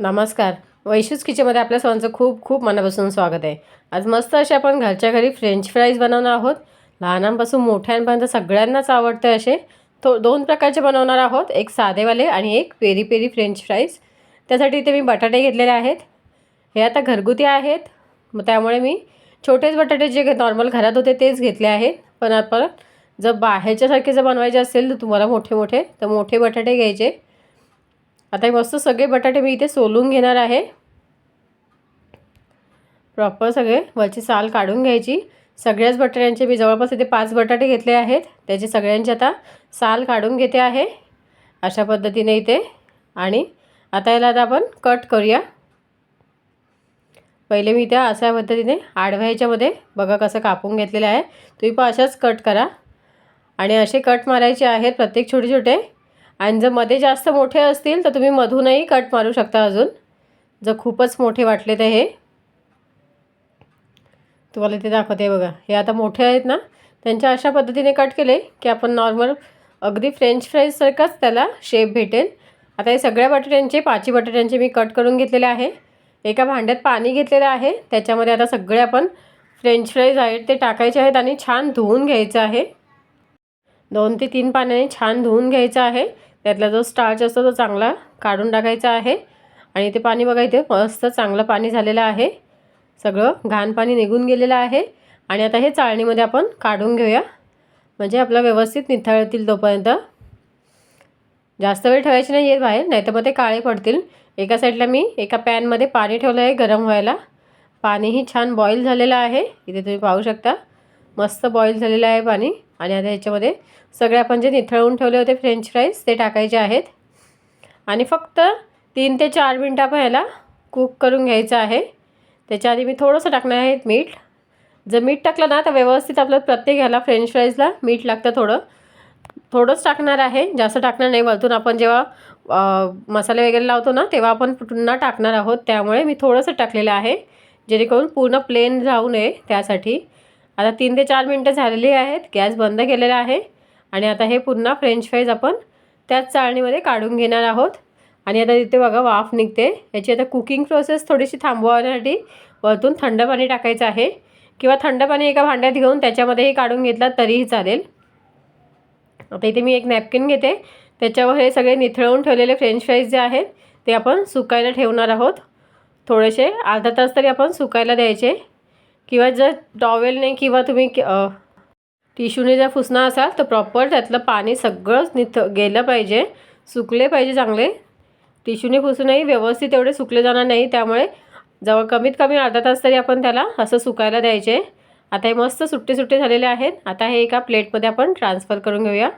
नमस्कार. वैशूज किचनमध्ये आपल्या सर्वांचं खूप खूप मनापासून स्वागत आहे. आज मस्त असे आपण घरच्या घरी फ्रेंच फ्राईज बनवणार आहोत. लहानांपासून मोठ्यांपर्यंत सगळ्यांनाच आवडते असे. तो दोन प्रकारचे बनवणार आहोत. एक साधेवाले आणि एक पेरी पेरी फ्रेंच फ्राईज त्यासाठी इथे मी बटाटे घेतलेले आहेत. हे आता घरगुती आहेत. मग त्यामुळे मी छोटेच बटाटे जे नॉर्मल घरात होते तेच घेतले आहेत. पण आपण जर बाहेरच्यासारखे जर बनवायचे असेल तर तुम्हाला मोठे मोठे तर मोठे बटाटे घ्यायचे. आता हे मस्त सगळे बटाटे मी इथे सोलून घेणार आहे. प्रॉपर सगळे वरची साल काढून घ्यायची. सगळ्याच बटाट्यांचे मी जवळपास इथे पाच बटाटे घेतले आहेत. त्याचे सगळ्यांचे आता साल काढून घेते आहे. अशा पद्धतीने इथे. आणि आता याला आता आपण कट करूया. पहिले मी त्या अशा पद्धतीने आडव्या ह्याच्यामध्ये बघा कसं कापून घेतलेलं आहे. तुम्ही पण अशाच कट करा. आणि असे कट मारायचे आहेत प्रत्येक छोटे छोटे आणि जर मध्ये जास्त मोठे असतील तर तुम्ही मधूनही कट मारू शकता अजून. जर खूपच मोठे वाटले तर हे. तुम्हाला ते दाखवते बघा. हे आता मोठे आहेत ना त्यांच्या अशा पद्धतीने कट केले की आपण नॉर्मल अगदी फ्रेंच फ्राईजसारखाच त्याला शेप भेटेल. आता हे सगळ्या बटाट्यांचे पाची बटाट्यांचे मी कट करून घेतलेले आहे. एका भांड्यात पाणी घेतलेलं आहे. त्याच्यामध्ये आता सगळे आपण फ्रेंच फ्राईज आहेत ते टाकायचे आहेत आणि छान धुवून घ्यायचं आहे. दोन ते तीन पाण्याने छान धुवून घ्यायचं आहे. त्यातला जो स्टार्च असतो तो चांगला काढून टाकायचा आहे. आणि ते पाणी बघा इथे मस्त चांगलं पाणी झालेलं आहे. सगळं घाण पाणी निघून गेलेलं आहे. आणि आता हे चाळणीमध्ये आपण काढून घेऊया. म्हणजे आपलं व्यवस्थित निथळतील तोपर्यंत. जास्त वेळ ठेवायचे नाही येत बाहेर नाही तर मग ते काळे पडतील. एका साईडला मी एका पॅनमध्ये पाणी ठेवलं आहे गरम व्हायला. पाणीही छान बॉईल झालेलं आहे. इथे तुम्ही पाहू शकता. मस्त बॉईल झालेलं आहे पाणी. आणि आता ह्याच्यामध्ये सगळे आपण जे निथळवून ठेवले होते फ्रेंच फ्राईज ते टाकायचे आहेत. आणि फक्त तीन ते चार मिनटं आपण ह्याला कुक करून घ्यायचं आहे. त्याच्या आधी मी थोडंसं टाकणार आहे मीठ. जर मीठ टाकलं ना तर व्यवस्थित आपलं प्रत्येक ह्याला फ्रेंच फ्राईजला मीठ लागतं थोडं. थोडंच टाकणार आहे. जास्त टाकणार नाही. वरतून आपण जेव्हा मसाले वगैरे लावतो ना तेव्हा आपण पुन्हा टाकणार आहोत. त्यामुळे मी थोडंसं टाकलेलं आहे. जेणेकरून पूर्ण प्लेन राहू नये त्यासाठी. आता तीन ते चार मिनटं झालेली आहेत. गॅस बंद केलेला आहे. आणि आता हे पुन्हा फ्रेंच फ्राईज आपण त्याच चाळणीमध्ये काढून घेणार आहोत. आणि आता तिथे बघा वाफ निघते. याची आता कुकिंग प्रोसेस थोडीशी थांबवण्यासाठी वरतून थंड पाणी टाकायचं आहे. किंवा थंड पाणी एका भांड्यात घेऊन त्याच्यामध्येही काढून घेतला तरीही चालेल. आता इथे मी एक नॅपकिन घेते. त्याच्यावर हे सगळे निथळवून ठेवलेले फ्रेंच फ्राईज जे आहेत ते आपण सुकायला ठेवणार आहोत. थोडेसे अर्धा तास तरी आपण सुकायला द्यायचे. किंवा जर टॉवेलने किंवा तुम्ही टिश्यूने जर पुसणार असाल तर प्रॉपर त्यातलं पाणी सगळंच निथ गेलं पाहिजे. सुकले पाहिजे चांगले. टिश्यूने पुसूनही व्यवस्थित एवढे सुकले जाणार नाही त्यामुळे जवळ कमीत कमी अर्धा तास तरी आपण त्याला असं सुकायला द्यायचे. आता हे मस्त सुट्टे सुट्टे झालेले आहेत. आता हे एका प्लेटमध्ये आपण ट्रान्सफर करून घेऊया.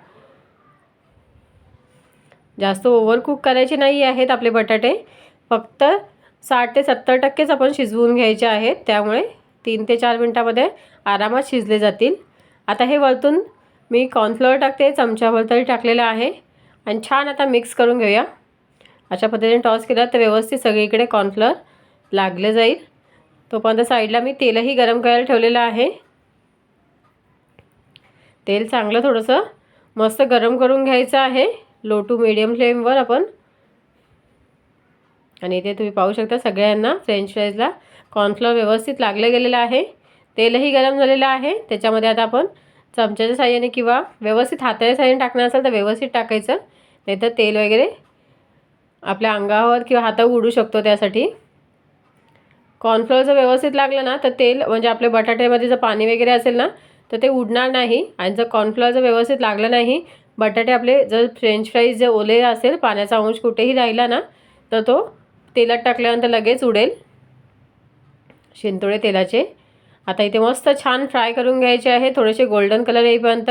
जास्त ओव्हरकुक करायचे नाही आहेत आपले बटाटे. फक्त साठ ते सत्तर टक्केच आपण शिजवून घ्यायचे आहेत त्यामुळे तीन ते चार मिनटामध्ये आरामात शिजले जातील. आता हे वरतून मी कॉर्नफ्लोअर टाकते चमच्यावर तरी टाकलेलं आहे. आणि छान आता मिक्स करून घेऊया. अशा पद्धतीने टॉस केला तर व्यवस्थित सगळीकडे कॉर्नफ्लोअर लागलं जाईल. तोपर्यंत साईडला मी तेलही गरम करायला ठेवलेलं आहे. तेल चांगलं थोडंसं मस्त गरम करून घ्यायचं आहे. लो टू मिडियम फ्लेमवर आपण आणि इथे तुम्ही पाहू शकता सगळ्यांना फ्रेंच फ्राईजला कॉर्नफ्लॉवर व्यवस्थित लागलं गेलेलं आहे. तेलही गरम झालेलं आहे. त्याच्यामध्ये आता आपण चमच्याच्या साह्याने किंवा व्यवस्थित हाताच्या साह्याने टाकणार असेल तर व्यवस्थित टाकायचं. नाहीतर तेल वगैरे आपल्या अंगावर किंवा हातावर उडू शकतो त्यासाठी. कॉर्नफ्लॉवर जर व्यवस्थित लागलं ना तर तेल म्हणजे आपल्या बटाट्यामध्ये जर पाणी वगैरे असेल ना तर ते उडणार नाही. आणि जर कॉर्नफ्लॉरचं जर व्यवस्थित लागलं नाही बटाटे आपले जर फ्रेंच फ्राईज जे ओले असेल पाण्याचा अंश कुठेही राहिला ना तर तो तेलात टाकल्यानंतर लगेच उडेल. शिंतोडे तेलाचे. आता इथे मस्त छान फ्राय करून घ्यायचे आहे. थोडेसे गोल्डन कलर येईपर्यंत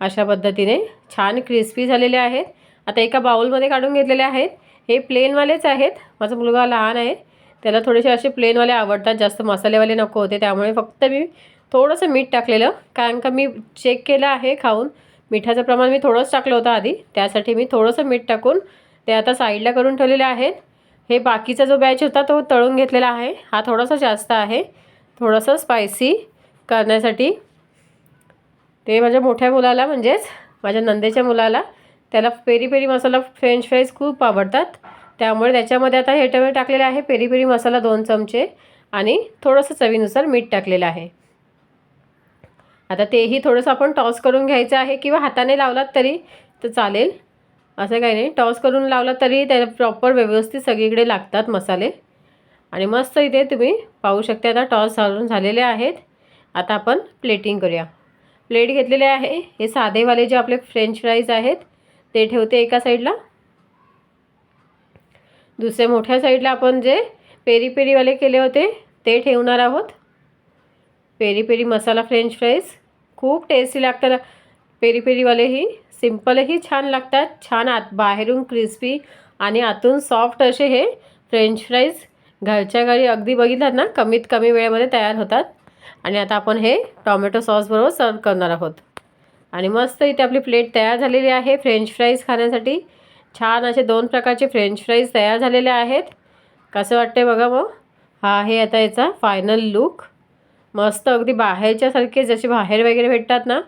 अशा पद्धतीने छान क्रिस्पी झालेले आहेत. आता एका बाउलमध्ये काढून घेतलेले आहेत. हे प्लेनवालेच आहेत. माझा मुलगा लहान आहे. त्याला थोडेसे असे प्लेनवाले आवडतात. जास्त मसालेवाले नको होते. त्यामुळे फक्त मी थोडंसं मीठ टाकलेलं. कारण का मी चेक केलं आहे खाऊन. मिठाचं प्रमाण मी थोडंच टाकलं होतं आधी. त्यासाठी मी थोडंसं मीठ टाकून ते आता साईडला करून ठेवलेले आहेत. हे बाकीचा जो बॅच होता तो तळून घेतलेला आहे. हा थोडासा जास्त आहे. थोडंसं स्पायसी करण्यासाठी. ते माझ्या मोठ्या मुलाला म्हणजेच माझ्या नंदेच्या मुलाला त्याला peri peri masala french fries खूप आवडतात. त्यामुळे त्याच्यामध्ये आता हे टमे टाकलेले आहे. पेरी पेरी मसाला दोन चमचे आणि थोडंसं चवीनुसार मीठ टाकलेलं आहे. आता तेही थोडंसं आपण टॉस करून घ्यायचं आहे किंवा हाताने लावलात तरी तर चालेल. असं काही नाही. टॉस करून लावला तरी त्याला प्रॉपर व्यवस्थित सगळीकडे लागतात मसाले. आणि मस्त इथे तुम्ही पाहू शकता आता टॉस घालून झालेले आहेत. आता आपण प्लेटिंग करूया. प्लेट घेतलेले आहे. हे साधेवाले जे आपले फ्रेंच फ्राईज आहेत ते ठेवते एका साईडला दुसऱ्या मोठ्या साईडला आपण जे पेरी पेरीवाले केले होते ते ठेवणार आहोत. Peri peri masala french fries खूप टेस्टी लागतात. पेरी पेरीवालेही सिम्पलही छान लागतात छान आत बाहेरून क्रिस्पी आणि आतून सॉफ्ट असे हे फ्रेंच फ्राईज घरच्या घरी अगदी बघितलात ना कमीत कमी वेळेमध्ये तयार होतात. आणि आता आपण हे टॉमॅटो सॉसबरोबर सर्व करणार आहोत. आणि मस्त इथे आपली प्लेट तयार झालेली आहे फ्रेंच फ्राईज खाण्यासाठी. छान असे दोन प्रकारचे फ्रेंच फ्राईज तयार झालेले आहेत. कसं वाटते बघा मग? हा आहे आता याचा फायनल लुक मस्त अगदी बाहेरच्यासारखे जसे बाहेर वगैरे भेटतात ना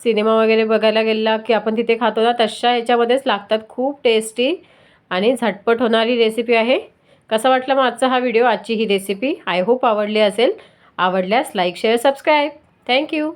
सिनेमा वगैरे बघायला गेला की आपण तिथे खातो ना तशा ह्याच्यामध्येच लागतात. खूप टेस्टी आणि झटपट होणारी रेसिपी आहे. कसा वाटला मग आजचा हा व्हिडिओ आजची ही रेसिपी आय होप आवडली असेल. आवडल्यास लाईक शेअर सबस्क्राईब थँक्यू